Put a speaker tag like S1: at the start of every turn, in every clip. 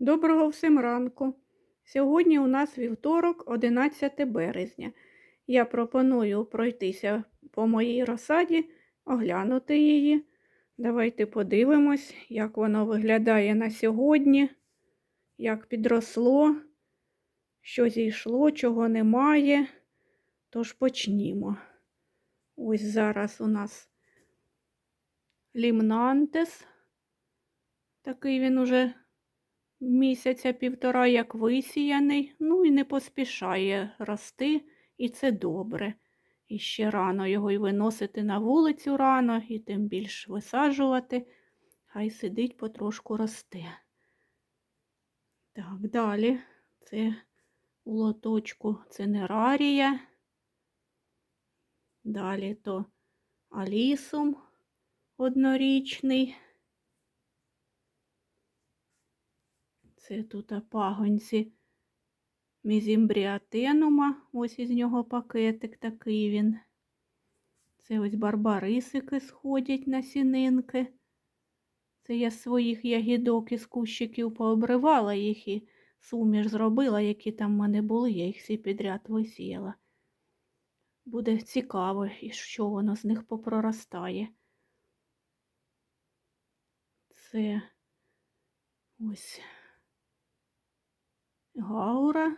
S1: Доброго всім ранку. Сьогодні у нас вівторок, 11 березня. Я пропоную пройтися по моїй розсаді, оглянути її. Давайте подивимось, як воно виглядає на сьогодні, як підросло, що зійшло, чого немає. Тож почнімо. Ось зараз у нас лімнантес. Такий він уже місяця півтора як висіяний, ну і не поспішає рости, і це добре. І ще рано його й виносити на вулицю рано, і тим більш висаджувати, хай сидить потрошку росте. Так, далі це у лоточку це нерарія. Далі то алісум однорічний. Це тут пагонці мізімбріатенума, ось із нього пакетик такий він. Це ось барбарисики сходять на сінинки. Це я з своїх ягідок із кущиків пообривала їх і суміш зробила, які там в мене були, я їх всі підряд висіяла. Буде цікаво, і що воно з них попроростає. Це ось Гаура,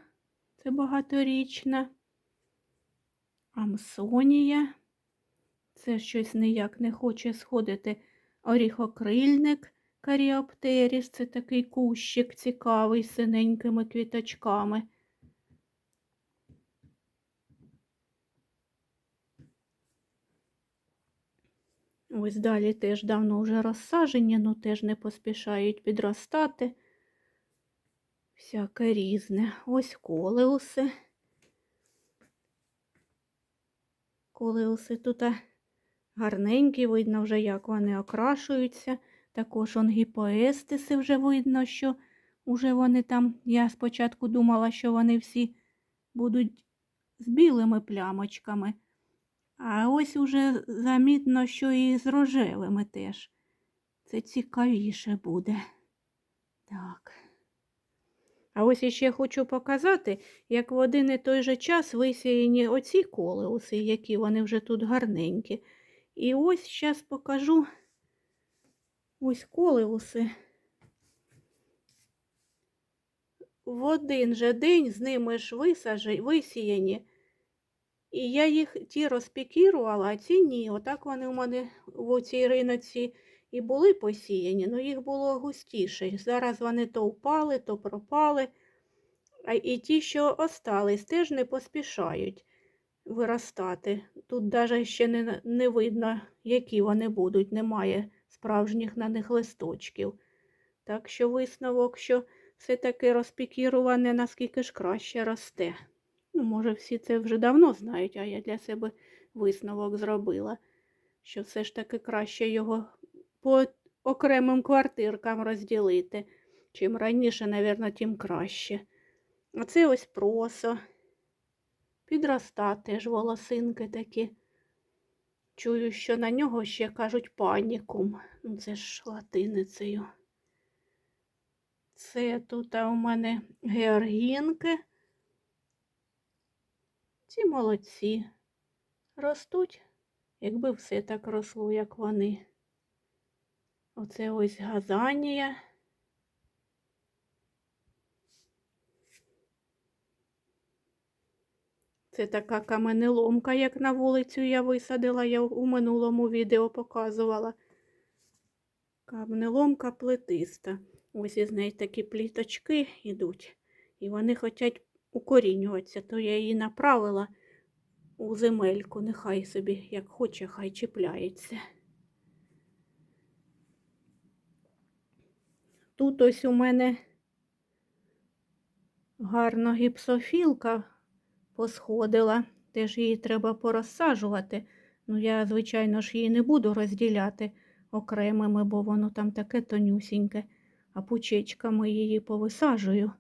S1: це багаторічна, Амсонія. Це щось ніяк не хоче сходити. Оріхокрильник каріоптеріс, це такий кущик цікавий з синенькими квіточками. Ось далі теж давно вже розсажені, ну теж не поспішають підростати всяке різне. Ось колеуси. Колеуси тут гарненькі, видно вже, як вони окрашуються. Також он гіпоестиси вже видно, що вже вони там, я спочатку думала, що вони всі будуть з білими плямочками. А ось уже замітно, що і з рожевими теж. Це цікавіше буде. Так. А ось іще хочу показати, як в один і той же час висіяні оці колеуси, які вони вже тут гарненькі. І ось зараз покажу ось колеуси. В один же день з ними ж висажені, висіяні. І я їх ті розпікірувала, а ці ні. Отак вони у мене в цій риноці і були посіяні, але їх було густіше. Зараз вони то впали, то пропали. А і ті, що остались, теж не поспішають виростати. Тут навіть ще не, не видно, які вони будуть, немає справжніх на них листочків. Так що висновок, що все-таки розпікіруване, наскільки ж краще росте. Ну, може, всі це вже давно знають, а я для себе висновок зробила, що все ж таки краще його по окремим квартиркам розділити. Чим раніше, мабуть, тим краще. А це ось просо. Підроста теж волосинки такі. Чую, що на нього ще кажуть панікум. Ну, це ж латиницею. Це тут у мене георгінки. Ці молодці. Ростуть, якби все так росло, як вони. Оце ось газанія. Це така каменеломка, як на вулицю я висадила, я у минулому відео показувала. Каменеломка плетиста. Ось із неї такі пліточки йдуть. І вони хочуть укорінюватися, то я її направила у земельку, нехай собі, як хоче, хай чіпляється. Тут ось у мене гарна гіпсофілка посходила, теж її треба порозсаджувати. Ну, я, звичайно ж, її не буду розділяти окремими, бо воно там таке тонюсіньке, а пучечками її повисаджую.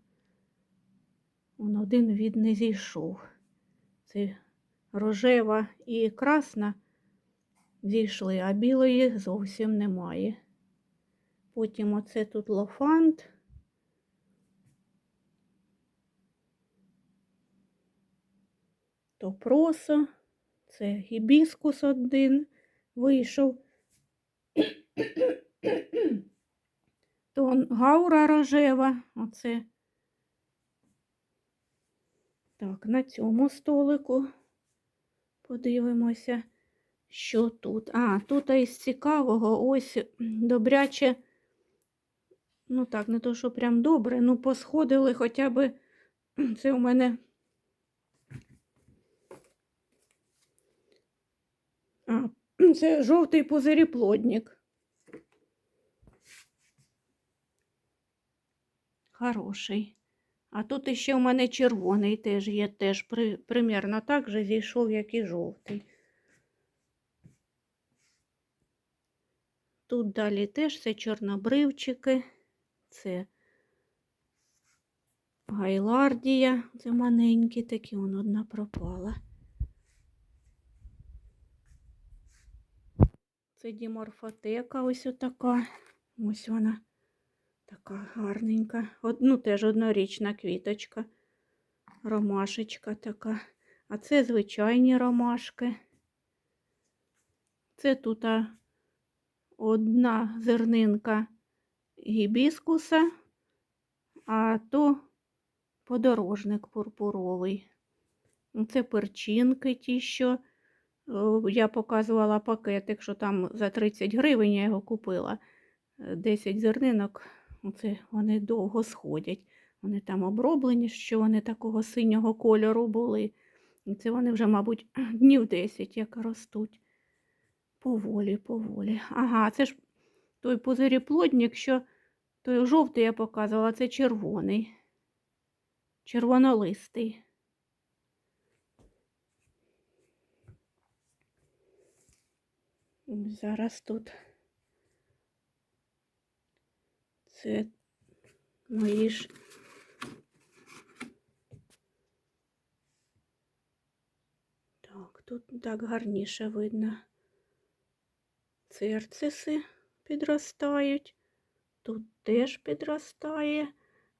S1: Он один від не зійшов. Це рожева і красна зійшли, а білої зовсім немає. Потім оце тут лофант. топроса, це гібіскус один вийшов. То гаура рожева, оце. Так, на цьому столику подивимося, що тут. А, тут із цікавого ось добряче ну так, не то, що прям добре, ну посходили хоча б, це у мене. А, це жовтий пузиріплодник. Хороший. А тут іще у мене червоний теж є, теж при, примерно так же зійшов, як і жовтий. Тут далі теж це чорнобривчики, це гайлардія, це маленькі такі, вон одна пропала. Це діморфотека ось отака. Ось вона. Така гарненька. Од, ну, теж однорічна квіточка. Ромашечка така. А це звичайні ромашки. Це тут одна зернинка гібіскуса, а то подорожник пурпуровий. Ну, Це перчинки ті, що я показувала пакетик, що там за 30 гривень я його купила. 10 зернинок. Оце вони довго сходять. Вони там оброблені, що вони такого синього кольору були. Це вони вже, мабуть, днів 10 як ростуть. Поволі, поволі. Ага, це ж той пузиріплодник, що той жовтий я показувала, це червоний. Червонолистий. Зараз тут. Це мої ж так, тут так гарніше видно. Цирциси підростають. Тут теж підростає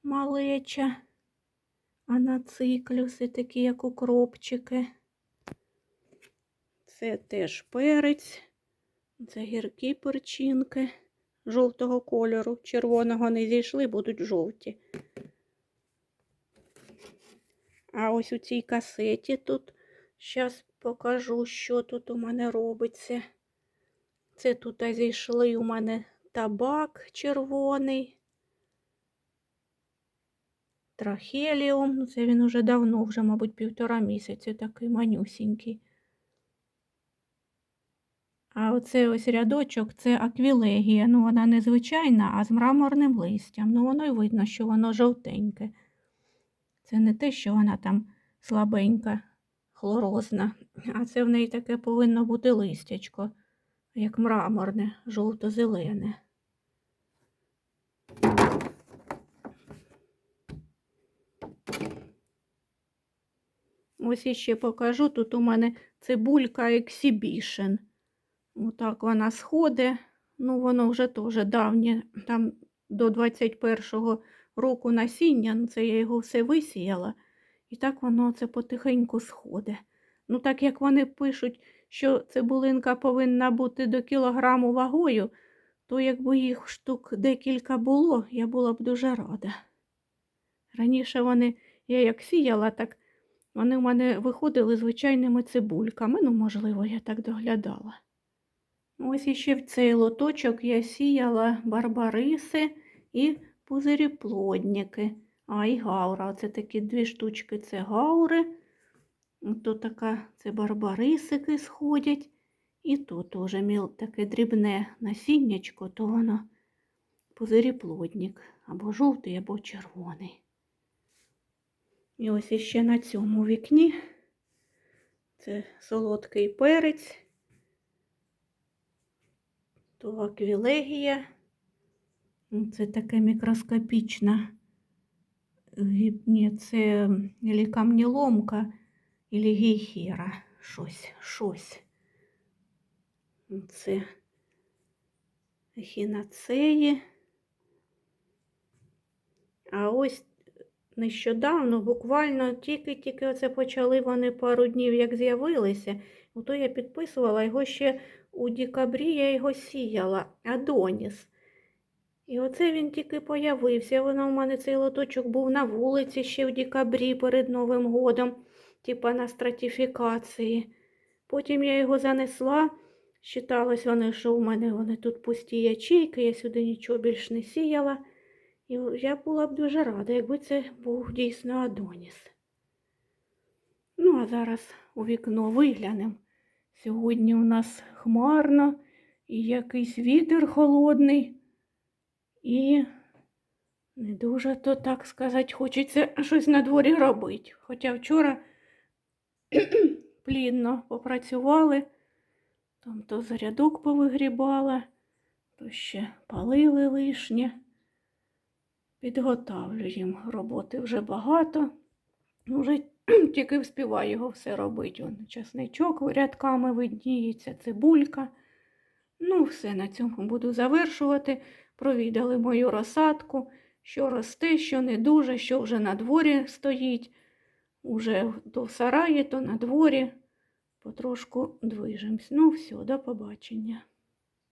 S1: малеча, А анациклюси, такі, як укропчики. Це теж перець, це гіркі перчинки жовтого кольору, червоного не зійшли, будуть жовті. А ось у цій касеті тут, зараз покажу, що тут у мене робиться. Це тут зійшли у мене табак червоний, трахеліум, ну це він уже давно, вже, мабуть, півтора місяця, такий манюсінький. А оце ось рядочок це аквілегія. Ну, вона незвичайна, а з мраморним листям. Ну, воно й видно, що воно жовтеньке. Це не те, що вона там слабенька, хлорозна, а це в неї таке повинно бути листячко, як мраморне, жовто-зелене. Ось іще покажу. Тут у мене цибулька ексібішен. Отак вона сходить. Ну, воно вже теж давнє, там до 21-го року насіння, ну, це я його все висіяла. І так воно це потихеньку сходить. Ну, так як вони пишуть, що цибулинка повинна бути до кілограму вагою, то якби їх штук декілька було, я була б дуже рада. Раніше вони, я як сіяла, так вони в мене виходили звичайними цибульками. Ну, можливо, я так доглядала. Ось іще в цей лоточок я сіяла барбариси і пузиріплодники. А, і гаура. Це такі дві штучки це гаури. Тут така, це барбарисики сходять. І тут теж міл таке дрібне насіннячко, то воно пузиріплодник. Або жовтий, або червоний. І ось іще на цьому вікні це солодкий перець то аквілегія. Це таке мікроскопічна. Ні, це ілі камніломка, ілі гейхера. Щось, щось. Це ехінацеї. А ось нещодавно, буквально тільки-тільки оце почали вони пару днів, як з'явилися. Ото я підписувала його ще у декабрі, я його сіяла, Адоніс. І оце він тільки появився. Воно в мене цей лоточок був на вулиці ще в декабрі перед Новим годом, типа на стратифікації. Потім я його занесла. Считалось вони, що у мене вони тут пусті ячейки, я сюди нічого більш не сіяла. І я була б дуже рада, якби це був дійсно Адоніс. Ну, а зараз у вікно виглянемо. Сьогодні у нас хмарно і якийсь вітер холодний. І не дуже то, так сказати, хочеться щось на дворі робити. Хоча вчора плідно попрацювали, там то зарядок повигрібала, то ще палили лишнє. Підготавлюємо роботи вже багато. Ну, Вже тільки вспіваю його все робити. Вон, часничок рядками видніється, цибулька. Ну, все, на цьому буду завершувати. Провідали мою розсадку, що росте, що не дуже, що вже на дворі стоїть. Уже то в сараї, то на дворі. Потрошку движемось. Ну, все, до побачення.